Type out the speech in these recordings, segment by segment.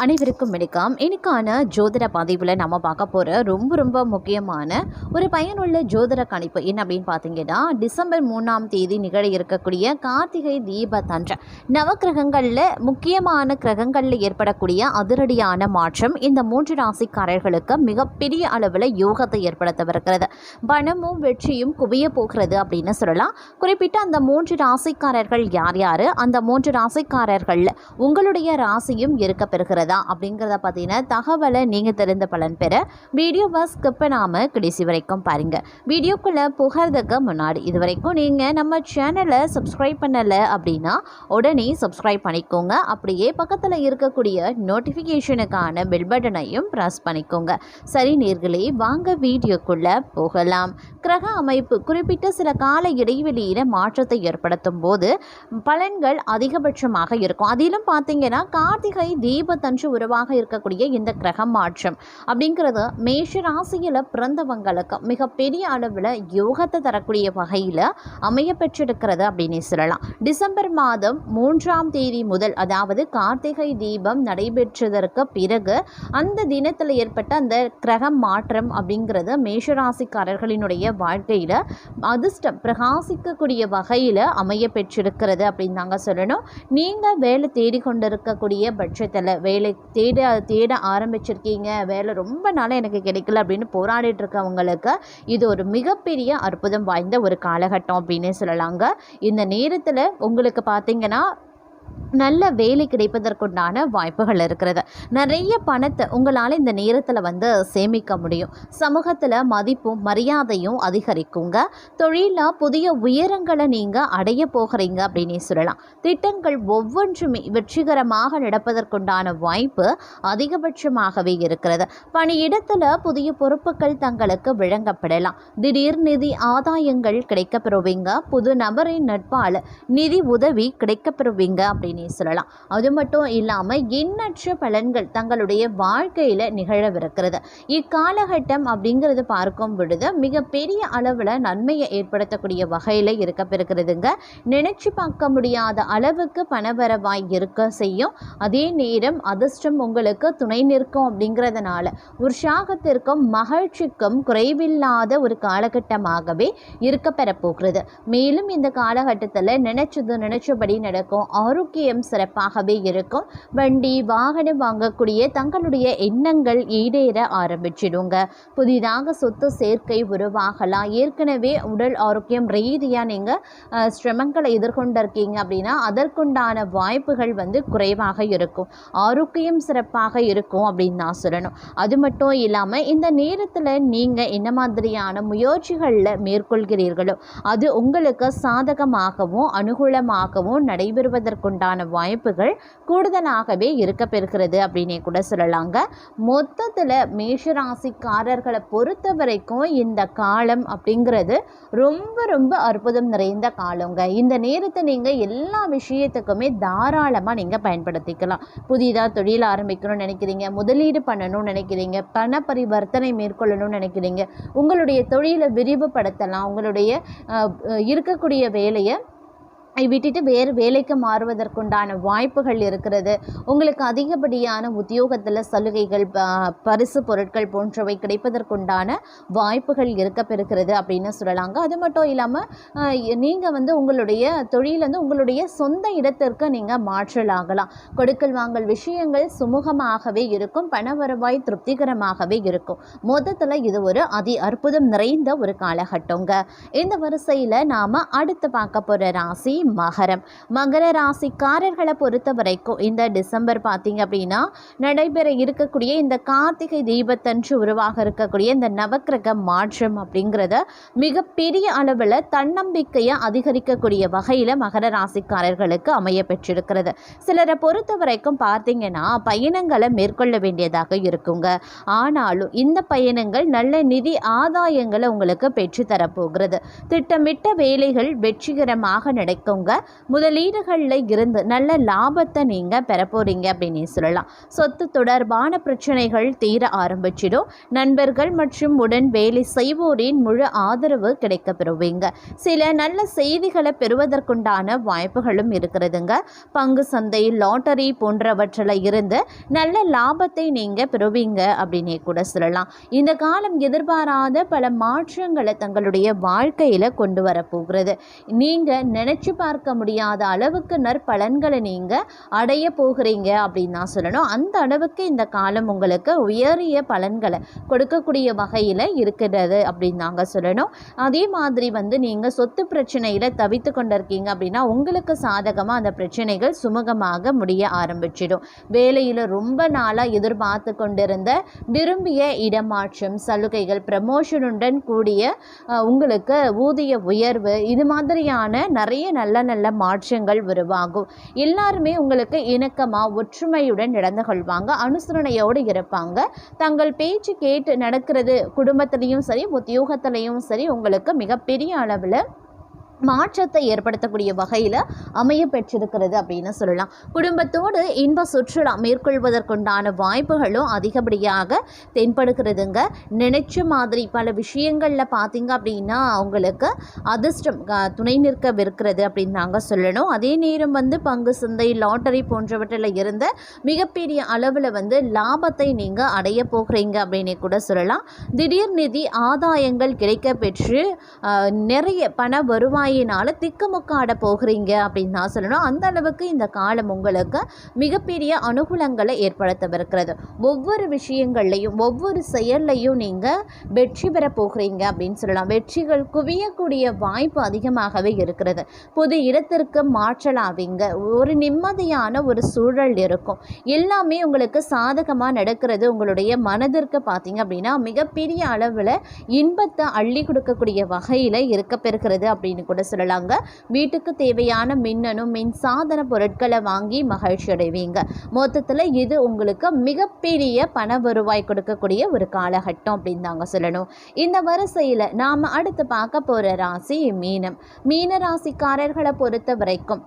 அனைவருக்கும் வணக்கம். இன்னைக்கான ஜோதிட பதிவில் நம்ம பார்க்க போகிற ரொம்ப ரொம்ப முக்கியமான ஒரு பயனுள்ள ஜோதிட கணிப்பு என்ன அப்படின்னு பார்த்தீங்கன்னா டிசம்பர் மூணாம் தேதி நிகழ இருக்கக்கூடிய கார்த்திகை தீப தீபத்தன்று நவக்கிரகங்களில் முக்கியமான கிரகங்களில் ஏற்படக்கூடிய அதிரடியான மாற்றம் இந்த மூன்று ராசிக்காரர்களுக்கு மிகப்பெரிய அளவில் யோகத்தை ஏற்படுத்தவிருக்கிறது. பணமும் வெற்றியும் குவிய போகிறது அப்படின்னு சொல்லலாம். குறிப்பிட்ட அந்த மூன்று ராசிக்காரர்கள் யார் யார்? அந்த மூன்று ராசிக்காரர்கள் உங்களுடைய ராசியும் இருக்க பெறுகிறது அப்படிங்கிறத பார்த்தீங்கன்னா தகவலை நீங்கள் தெரிந்த பலன் பெற வீடியோவை ஸ்கிப் பண்ணாமல் கடைசி வரைக்கும் பாருங்கள் வீடியோக்குள்ளே புகிறதுக்கு முன்னாடி இது வரைக்கும் நீங்கள் நம்ம சேனலை சப்ஸ்கிரைப் பண்ணலை அப்படின்னா உடனே சப்ஸ்கிரைப் பண்ணிக்கோங்க. அப்படியே பக்கத்தில் இருக்கக்கூடிய நோட்டிஃபிகேஷனுக்கான பெல் பட்டனையும் ப்ரெஸ் பண்ணிக்கோங்க. சரி நேர்களே வாங்க வீடியோக்குள்ளே போகலாம். கிரக அமைப்பு குறிப்பிட்ட சில கால இடைவெளியில் மாற்றத்தை ஏற்படுத்தும் போது பலன்கள் அதிகபட்சமாக இருக்கும். அதிலும் பார்த்தீங்கன்னா கார்த்திகை தீபத்தன்று உருவாக இருக்கக்கூடிய இந்த கிரக மாற்றம் அப்படிங்கிறது மேஷ ராசியில் பிறந்தவங்களுக்கு மிகப்பெரிய அளவில் யோகத்தை தரக்கூடிய வகையில் அமைய பெற்றிருக்கிறது அப்படின்னு சொல்லலாம். டிசம்பர் மாதம் மூன்றாம் தேதி முதல் அதாவது கார்த்திகை தீபம் நடைபெற்றதற்கு பிறகு அந்த தினத்தில் ஏற்பட்ட அந்த கிரக மாற்றம் அப்படிங்கிறது மேஷராசிக்காரர்களினுடைய வாழ்க்கையில் அதிர்ஷ்டம் பிரகாசிக்கக்கூடிய வகையில் அமைய பெற்றிருக்கிறது அப்படின்னு தாங்க சொல்லணும். நீங்கள் வேலை தேடிக்கொண்டிருக்கக்கூடிய பட்சத்தில் வேலை தேட தேட ஆரம்பிச்சிருக்கீங்க. வேலை ரொம்ப நாளாக எனக்கு கிடைக்கல அப்படின்னு போராடிட்டு இருக்கவங்களுக்கு இது ஒரு மிகப்பெரிய அற்புதம் வாய்ந்த ஒரு காலகட்டம் அப்படின்னு சொல்லலாங்க. இந்த நேரத்தில் உங்களுக்கு பார்த்தீங்கன்னா நல்ல வேலை கிடைப்பதற்குண்டான வாய்ப்புகள் இருக்கிறது. நிறைய பணத்தை உங்களால் இந்த நேரத்தில் வந்து சேமிக்க முடியும். சமூகத்தில் மதிப்பும் மரியாதையும் அதிகரிக்குங்க. தொழிலில் புதிய உயரங்களை நீங்கள் அடைய போகிறீங்க அப்படின்னு சொல்லலாம். திட்டங்கள் ஒவ்வொன்றுமே வெற்றிகரமாக நடப்பதற்குண்டான வாய்ப்பு அதிகபட்சமாகவே இருக்கிறது. பணியிடத்தில் புதிய பொறுப்புகள் தங்களுக்கு வழங்கப்படலாம். திடீர் நிதி ஆதாயங்கள் கிடைக்கப்பெறுவீங்க. புது நபரின் நட்பால் நிதி உதவி கிடைக்கப்பெறுவீங்க அப்படின்னு சொல்லலாம். அது மட்டும் இல்லாமல் எண்ணற்ற பலன்கள் தங்களுடைய வாழ்க்கையில் நிகழவிருக்கிறது. இக்காலகட்டம் அப்படிங்கிறது பார்க்கும் பொழுது மிகப்பெரிய அளவில் நன்மையை ஏற்படுத்தக்கூடிய வகையில் இருக்கப்பெறுகிறதுங்க நினைச்சு பார்க்க முடியாத அளவுக்கு பணவரவாய் இருக்க செய்யும். அதே நேரம் அதிர்ஷ்டம் உங்களுக்கு துணை நிற்கும் அப்படிங்கிறதுனால உற்சாகத்திற்கும் மகிழ்ச்சிக்கும் குறைவில்லாத ஒரு காலகட்டமாகவே இருக்கப்பெற போகிறது மேலும் இந்த காலகட்டத்தில் நினைச்சது நினைச்சபடி நடக்கும். ஆரோக்கிய ஆரோக்கியம் சிறப்பாகவே இருக்கும். வண்டி வாகனம் வாங்கக்கூடிய தங்களுடைய எண்ணங்கள் ஈடேற ஆரம்பிச்சிடுங்க. புதிதாக சொத்து சேர்க்கை உருவாகலாம். ஏற்கனவே உடல் ஆரோக்கியம் ரீதியாக நீங்கள் சிரமங்களை எதிர்கொண்டிருக்கீங்க அப்படின்னா அதற்குண்டான வாய்ப்புகள் வந்து குறைவாக இருக்கும். ஆரோக்கியம் சிறப்பாக இருக்கும் அப்படின்னு நான் சொல்லணும். அது மட்டும் இல்லாமல் இந்த நேரத்தில் நீங்கள் என்ன மாதிரியான முயற்சிகளில் மேற்கொள்கிறீர்களோ அது உங்களுக்கு சாதகமாகவும் அனுகூலமாகவும் நடைபெறுவதற்குண்டான வாய்ப்புகள் கூடுதலாகவே இருக்க பெறுகிறது அப்படின்னே கூட சொல்லலாங்க. மொத்தத்தில் மேஷராசிக்காரர்களை பொறுத்த வரைக்கும் இந்த காலம் அப்படிங்கிறது ரொம்ப ரொம்ப அற்புதம் நிறைந்த காலங்க. இந்த நேரத்தை நீங்கள் எல்லா விஷயத்துக்குமே தாராளமாக நீங்கள் பயன்படுத்திக்கலாம். புதிதாக தொழில் ஆரம்பிக்கணும்னு நினைக்கிறீங்க முதலீடு பண்ணணும்னு நினைக்கிறீங்க பண பரிவர்த்தனை மேற்கொள்ளணும்னு நினைக்கிறீங்க உங்களுடைய தொழிலை விரிவுபடுத்தலாம் உங்களுடைய இருக்கக்கூடிய வேலையை விட்டுட்டு வேறு வேலைக்கு மாறுவதற்குண்டான வாய்ப்புகள் இருக்கிறது. உங்களுக்கு அதிகப்படியான உத்தியோகத்தில் சலுகைகள் ப- பரிசு பொருட்கள் போன்றவை கிடைப்பதற்குண்டான வாய்ப்புகள் இருக்க அப்படின்னு சொல்லலாங்க. அது மட்டும் இல்லாமல் நீங்கள் வந்து உங்களுடைய தொழில் வந்து உங்களுடைய சொந்த இடத்திற்கு நீங்கள் மாற்றலாகலாம். கொடுக்கல் வாங்கல் விஷயங்கள் சுமூகமாகவே இருக்கும் பண வருவாய் திருப்திகரமாகவே இருக்கும். மொத்தத்தில் இது ஒரு அதி அற்புதம் நிறைந்த ஒரு காலகட்டங்க. இந்த வரிசையில் நாம் அடுத்து பார்க்க போகிற ராசி மகரம். மகர ராசிக்காரர்களை பொறுத்த வரைக்கும் இந்த டிசம்பர் பார்த்தீங்க அப்படின்னா நடைபெற இருக்கக்கூடிய இந்த கார்த்திகை தீபத்தன்று உருவாக இருக்கக்கூடிய இந்த நவக்கிரக மாற்றம் அப்படிங்கிறத மிகப்பெரிய அளவில் தன்னம்பிக்கையை அதிகரிக்கக்கூடிய வகையில் மகர ராசிக்காரர்களுக்கு அமைய பெற்றிருக்கிறது. சிலரை பொறுத்த வரைக்கும் பார்த்தீங்கன்னா பயணங்களை மேற்கொள்ள வேண்டியதாக இருக்குங்க. ஆனாலும் இந்த பயணங்கள் நல்ல நிதி ஆதாயங்களை உங்களுக்கு பெற்றுத்தரப்போகிறது. திட்டமிட்ட வேலைகள் வெற்றிகரமாக நடக்கும். அதிகரிக்குங்க முதலீடுகளில் இருந்து நல்ல லாபத்தை நீங்கள் பெற போகிறீங்க அப்படின்னு சொல்லலாம். சொத்து தொடர்பான பிரச்சனைகள் தீர ஆரம்பிச்சிடும். நண்பர்கள் மற்றும் உடன் வேலை செய்வோரின் முழு ஆதரவு கிடைக்க பெறுவீங்க. சில நல்ல செய்திகளை பெறுவதற்குண்டான வாய்ப்புகளும் இருக்கிறதுங்க. பங்கு சந்தை லாட்டரி போன்றவற்றில் இருந்து நல்ல லாபத்தை நீங்கள் பெறுவீங்க அப்படின்னே கூட சொல்லலாம். இந்த காலம் எதிர்பாராத பல மாற்றங்களை தங்களுடைய வாழ்க்கையில் கொண்டு வரப்போகிறது நீங்கள் நினச்சி பார்க்க முடியாத அளவுக்கு நற்பலன்களை நீங்கள் அடைய போகிறீங்க அப்படின்னு தான் சொல்லணும். அந்த அளவுக்கு இந்த காலம் உங்களுக்கு உயரிய பலன்களை கொடுக்கக்கூடிய வகையில் இருக்கிறது அப்படின்னு நாங்கள் சொல்லணும். அதே மாதிரி வந்து நீங்கள் சொத்து பிரச்சனையில் தவித்து கொண்டிருக்கீங்க அப்படின்னா உங்களுக்கு சாதகமாக அந்த பிரச்சனைகள் சுமூகமாக முடிய ஆரம்பிச்சிடும். வேலையில் ரொம்ப நாளாக எதிர்பார்த்து கொண்டிருந்த விரும்பிய இடமாற்றம் சலுகைகள் ப்ரமோஷனுடன் கூடிய உங்களுக்கு ஊதிய உயர்வு இது மாதிரியான நிறைய நல்ல நல்ல நல்ல மாற்றங்கள் உருவாகும். எல்லாருமே உங்களுக்கு இணக்கமாக ஒற்றுமையுடன் நடந்து கொள்வாங்க. அனுசரணையோடு இருப்பாங்க. தங்கள் பேச்சு கேட்டு நடக்கிறது குடும்பத்திலையும் சரி உத்தியோகத்திலையும் சரி உங்களுக்கு மிகப்பெரிய அளவில் மாற்றத்தை ஏற்படுத்தக்கூடிய வகையில் அமைய பெற்றிருக்கிறது அப்படின்னு சொல்லலாம். குடும்பத்தோடு இன்ப சுற்றுலா மேற்கொள்வதற்குண்டான வாய்ப்புகளும் அதிகப்படியாக தென்படுகிறதுங்க. நினைச்ச மாதிரி பல விஷயங்களில் பார்த்தீங்க அப்படின்னா அவங்களுக்கு அதிர்ஷ்டம் துணை துணை நிற்கவிருக்கிறது அப்படின்னு நாங்கள் சொல்லணும். அதே நேரம் வந்து பங்கு சந்தை லாட்டரி போன்றவற்றில் இருந்த மிகப்பெரிய அளவில் வந்து லாபத்தை நீங்கள் அடைய போகிறீங்க அப்படின்னு கூட சொல்லலாம். திடீர் நிதி ஆதாயங்கள் கிடைக்க பெற்று நிறைய பண வருவாய் வருவாயினால் திக்குமுக்காட போகிறீங்க அப்படின்னு நான் சொல்லணும். அந்த அளவுக்கு இந்த காலம் உங்களுக்கு மிகப்பெரிய அனுகூலங்களை ஏற்படுத்தவிருக்கிறது. ஒவ்வொரு விஷயங்கள்லையும் ஒவ்வொரு செயல்லையும் நீங்கள் வெற்றி பெற போகிறீங்க அப்படின்னு சொல்லலாம். வெற்றிகள் குவியக்கூடிய வாய்ப்பு அதிகமாகவே இருக்கிறது. புது இடத்திற்கு மாற்றலாவீங்க. ஒரு நிம்மதியான ஒரு சூழல் இருக்கும். எல்லாமே உங்களுக்கு சாதகமாக நடக்கிறது உங்களுடைய மனதிற்கு பார்த்தீங்க அப்படின்னா மிகப்பெரிய அளவில் இன்பத்தை அள்ளி கொடுக்கக்கூடிய வகையில் இருக்க பெறுகிறது அப்படின்னு கூட சொல்லலாங்க. வீட்டுக்கு தேவையான மின்னணு மின்சாதன பொருட்களை வாங்கி மகிழ்ச்சி அடைவீங்க. மொத்தத்தில் இது உங்களுக்கு மிகப்பெரிய பண வருவாய் கொடுக்கக்கூடிய ஒரு காலகட்டம் அப்படின்னு தாங்க சொல்லணும். இந்த வரிசையில் நாம் அடுத்து பார்க்க போகிற ராசி மீனம். மீன ராசிக்காரர்களை பொறுத்த வரைக்கும்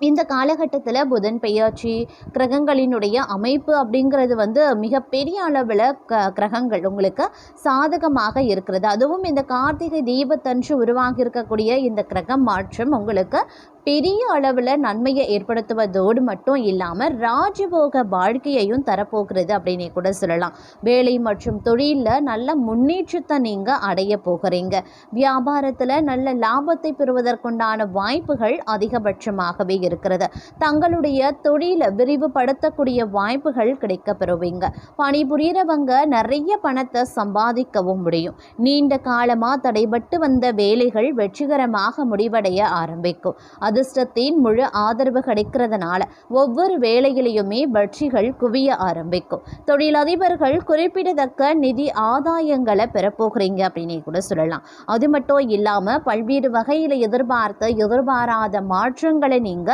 இந்த காலகட்டத்தில் புதன் பெயர்ச்சி கிரகங்களினுடைய அமைப்பு அப்படிங்கிறது வந்து மிகப்பெரிய அளவில் க கிரகங்கள் உங்களுக்கு சாதகமாக இருக்கிறது. அதுவும் இந்த கார்த்திகை தீபத்தன்று உருவாகி இருக்கக்கூடிய இந்த கிரகம் மாற்றம் உங்களுக்கு பெரிய அளவில் நன்மையை ஏற்படுத்துவதோடு மட்டும் இல்லாமல் ராஜபோக வாழ்க்கையையும் தரப்போகிறது அப்படின்னே கூட சொல்லலாம். வேலை மற்றும் தொழிலில் நல்ல முன்னேற்றத்தை நீங்கள் அடைய போகிறீங்க. வியாபாரத்தில் நல்ல லாபத்தை பெறுவதற்குண்டான வாய்ப்புகள் அதிகபட்சமாகவே இருக்கிறது. தங்களுடைய தொழிலை விரிவுபடுத்தக்கூடிய வாய்ப்புகள் கிடைக்க பெறுவீங்க பணிபுரியறவங்க நிறைய பணத்தை சம்பாதிக்கவும் முடியும். நீண்ட காலமாக தடைபட்டு வந்த வேலைகள் வெற்றிகரமாக முடிவடைய ஆரம்பிக்கும். அதிர்ஷ்டத்தின் முழு ஆதரவு கிடைக்கிறதுனால ஒவ்வொரு வேலையிலையுமே வெற்றிகள் குவிய ஆரம்பிக்கும். தொழிலதிபர்கள் குறிப்பிடத்தக்க நிதி ஆதாயங்களை பெறப்போகிறீங்க அப்படின்னு கூட சொல்லலாம். அது மட்டும் இல்லாமல் பல்வேறு வகையில் எதிர்பார்த்த எதிர்பாராத மாற்றங்களை நீங்கள்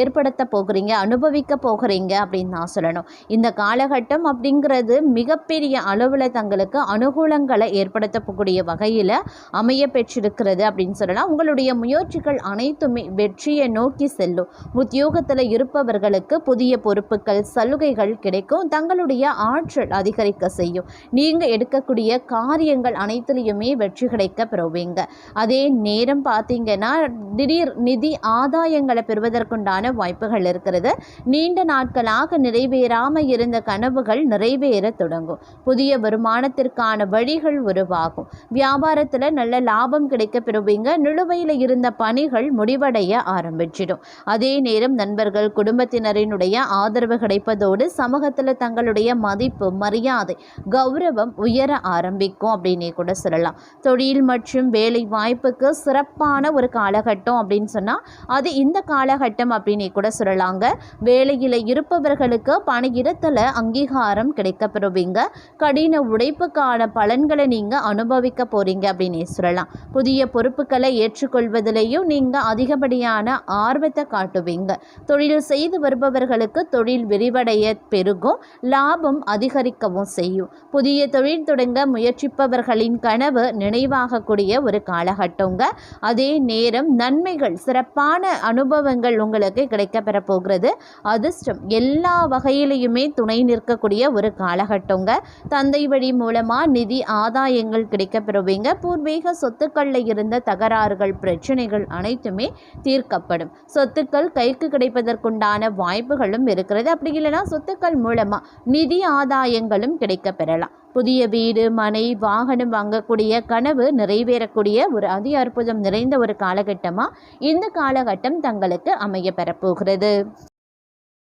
ஏற்படுத்த போகிறீங்க அனுபவிக்க போகிறீங்க அப்படின்னு நான் சொல்லணும். இந்த காலகட்டம் அப்படிங்கிறது மிகப்பெரிய அளவில் தங்களுக்கு அனுகூலங்களை ஏற்படுத்தக்கூடிய வகையில் அமைய பெற்றிருக்கிறது அப்படின்னு சொல்லலாம். உங்களுடைய முயற்சிகள் அனைத்துமே வெற்றியை நோக்கி செல்லும். உத்தியோகத்தில் இருப்பவர்களுக்கு புதிய பொறுப்புகள் சலுகைகள் கிடைக்கும். தங்களுடைய ஆற்றல் அதிகரிக்க செய்யும். நீங்கள் எடுக்கக்கூடிய காரியங்கள் அனைத்துலேயுமே வெற்றி கிடைக்க பெறுவீங்க. அதே நேரம் பார்த்தீங்கன்னா திடீர் நிதி ஆதாயங்களை பெறுவதற்குண்டான வாய்ப்புகள் இருக்கிறது. நீண்ட நாட்களாக நிறைவேறாமல் இருந்த கனவுகள் நிறைவேற தொடங்கும். புதிய வருமானத்திற்கான வழிகள் உருவாகும். வியாபாரத்தில் நல்ல லாபம் கிடைக்க பெறுவீங்க. நிலுவையில் இருந்த பணிகள் முடிவடைய ஆரம்பிச்சிடும். அதே நேரம் நண்பர்கள் குடும்பத்தினரினுடைய ஆதரவு கிடைப்பதோடு சமூகத்தில் தங்களுடைய மதிப்பு மரியாதை கௌரவம் உயர ஆரம்பிக்கும் அப்படின்னே கூட சொல்லலாம். தொழில் மற்றும் வேலை வாய்ப்புக்கு சிறப்பான ஒரு காலகட்டம் அப்படின்னு சொன்னால் அது இந்த கால காலகட்டம் அப்படின்னு கூட சொல்லலாங்க. வேலையில் இருப்பவர்களுக்கு பணியிடத்தில் அங்கீகாரம் கிடைக்கப்பெறுவீங்க. கடின உழைப்புக்கான பலன்களை நீங்கள் அனுபவிக்க போகிறீங்க அப்படின்னே சொல்லலாம். புதிய பொறுப்புகளை ஏற்றுக்கொள்வதிலேயும் நீங்கள் அதிகப்படியான ஆர்வத்தை காட்டுவீங்க. தொழில் செய்து வருபவர்களுக்கு தொழில் விரிவடைய பெருகும் லாபம் அதிகரிக்கவும் செய்யும். புதிய தொழில் தொடங்க முயற்சிப்பவர்களின் கனவு நினைவாகக்கூடிய ஒரு காலகட்டங்க. அதே நேரம் நன்மைகள் சிறப்பான அனுபவங்கள் உங்களுக்கு கிடைக்கப்பெற போகிறது அதிர்ஷ்டம் எல்லா வகையிலையுமே துணை நிற்கக்கூடிய ஒரு காலகட்டங்க. தந்தை வழி மூலமாக நிதி ஆதாயங்கள் கிடைக்கப்பெறுவீங்க. பூர்வீக சொத்துக்களில் இருந்த தகராறுகள் பிரச்சனைகள் அனைத்துமே தீர்க்கப்படும். சொத்துக்கள் கைக்கு கிடைப்பதற்குண்டான வாய்ப்புகளும் இருக்கிறது. அப்படி இல்லைன்னா சொத்துக்கள் மூலமாக நிதி ஆதாயங்களும் கிடைக்க பெறலாம் புதிய வீடு மனை வாகனம் வாங்கக்கூடிய கனவு நிறைவேறக்கூடிய ஒரு அதி அற்புதம் நிறைந்த ஒரு காலகட்டமாக இந்த காலகட்டம் தங்களுக்கு அமைய பெறப்போகிறது